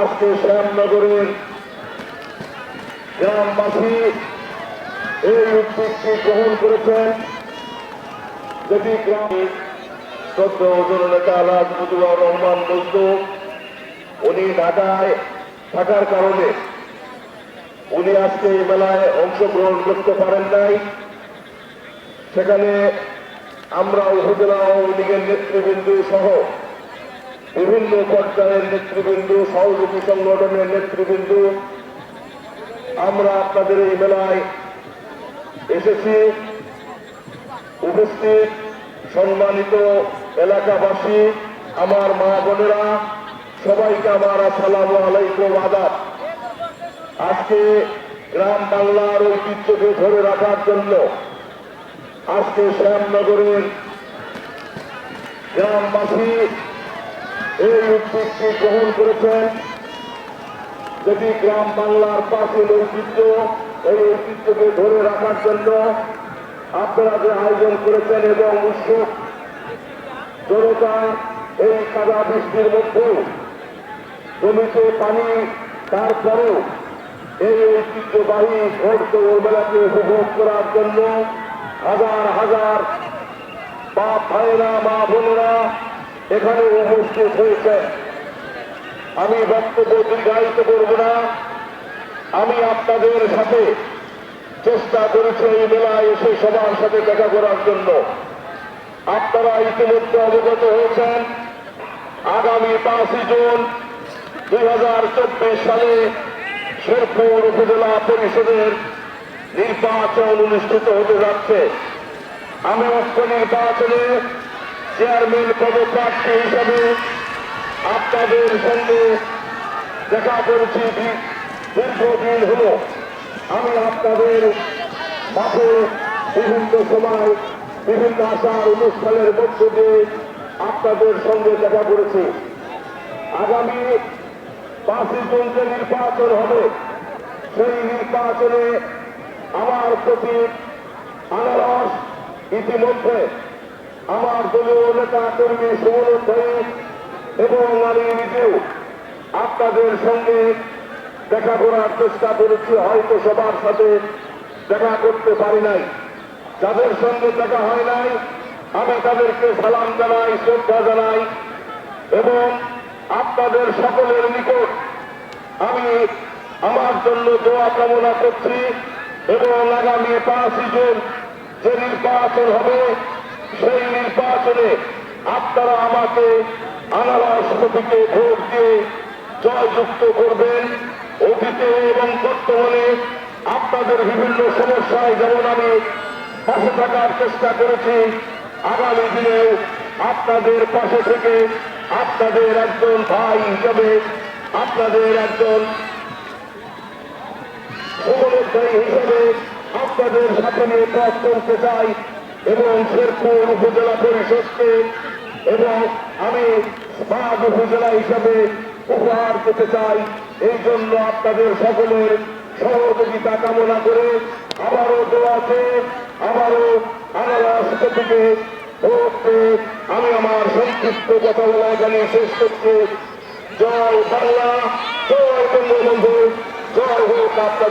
আজকে শ্যামনগরের গ্রামবাসী এই উদ্যোগটি গ্রহণ করেছেন। যদি গ্রামে শ্রদ্ধ নেতা রাজমুদুর রহমান মজদু উনি ঢাকায় থাকার কারণে উনি আজকে এই মেলায় অংশগ্রহণ করতে পারেন নাই। সেখানে আমরা উপজেলা আওয়ামী লীগের নেতৃবৃন্দ সহ বিভিন্ন পর্যায়ের নেতৃবৃন্দ, সহযোগী সংগঠনের নেতৃবৃন্দ, আমরা আপনাদের এই মেলায় এসেছি। উপস্থিত সম্মানিত এলাকাবাসী, আমার মা বোনেরা, সবাইকে আমার আসসালামু আলাইকুম, আদাব। আজকে গ্রাম বাংলার ঐতিহ্যকে ধরে রাখার জন্য আজকে শ্যামনগরের গ্রামবাসী এই উদ্যোগটি গ্রহণ করেছেন যদি গ্রাম বাংলার প্রাচীন ঐতিহ্য এই ঐতিহ্যকে ধরে রাখার জন্য আপনারা যে আয়োজন করেছেন এবং উৎসব, জনতা এই কাদা বৃষ্টির মধ্যেও জমিতে পানি, তারপরেও এই ঐতিহ্যবাহী ঘটত মেলাকে উপভোগ করার জন্য হাজার হাজার বাপ ভাইরা মা বোনেরা এখানে উপস্থিত হয়েছে। আমি বক্তব্য দীর্ঘায়িত করব না। আমি আপনাদের সাথে চেষ্টা করেছি এই মেলায় এসে সবার সাথে দেখা করার জন্য। আপনারা ইতিমধ্যে অবগত হয়েছেন, আগামী পাঁচই জুন দু হাজার চব্বিশ সালে শেরপুর উপজেলা পরিষদের নির্বাচন অনুষ্ঠিত হতে যাচ্ছে। আমি উক্ত নির্বাচনে চেয়ারম্যান পদপ্রার্থী হিসাবে আপনাদের সঙ্গে দেখা করেছি দীর্ঘদিন হল আমি আপনাদের মাঠে বিভিন্ন সময় বিভিন্ন আচার অনুষ্ঠানের মধ্য দিয়ে আপনাদের সঙ্গে দেখা করেছি। আগামী পাঁচই জুন যে নির্বাচন হবে, সেই নির্বাচনে আমার প্রতি আনারস ইতিমধ্যে আমার দলীয় নেতা কর্মী সুমন এবং আমি নিজেও আপনাদের সঙ্গে দেখা করার চেষ্টা করেছি, হয়তো সবার সাথে দেখা করতে পারি নাই। যাদের সঙ্গে দেখা হয় নাই, আমি তাদেরকে সালাম জানাই, শ্রদ্ধা জানাই এবং আপনাদের সকলের নিকট আমি আমার জন্য দোয়া কামনা করছি এবং আগামী পাঁচই জুন যে নির্বাচন হবে সেই নির্বাচনে আপনারা আমাকে আনারস প্রতীকে ভোট দিয়ে জয়যুক্ত করবেন। অতীতে এবং বর্তমানে আপনাদের বিভিন্ন সমস্যায় যেমন আমি পাশে থাকার চেষ্টা করেছি, আগামী দিনে আপনাদের পাশে থেকে আপনাদের একজন ভাই হিসাবে আপনাদের একজন হিসেবে আপনাদের সাথে নিয়ে কাজ করতে চাই। এবং শেরপুর উপজেলা পরিষদকে এবং আমি বাদ উপজেলা হিসাবে উপহার পেতে চাই। এই জন্য আপনাদের সকলের সহযোগিতা কামনা করে আবারও দোয়াতে, আবারও আনারস থেকে আমি আমার সংক্ষিপ্ত কথা বলা এখানে শেষ করছি। জয় বাংলা, জয় বঙ্গবন্ধু, জয় হোক আপনাদের।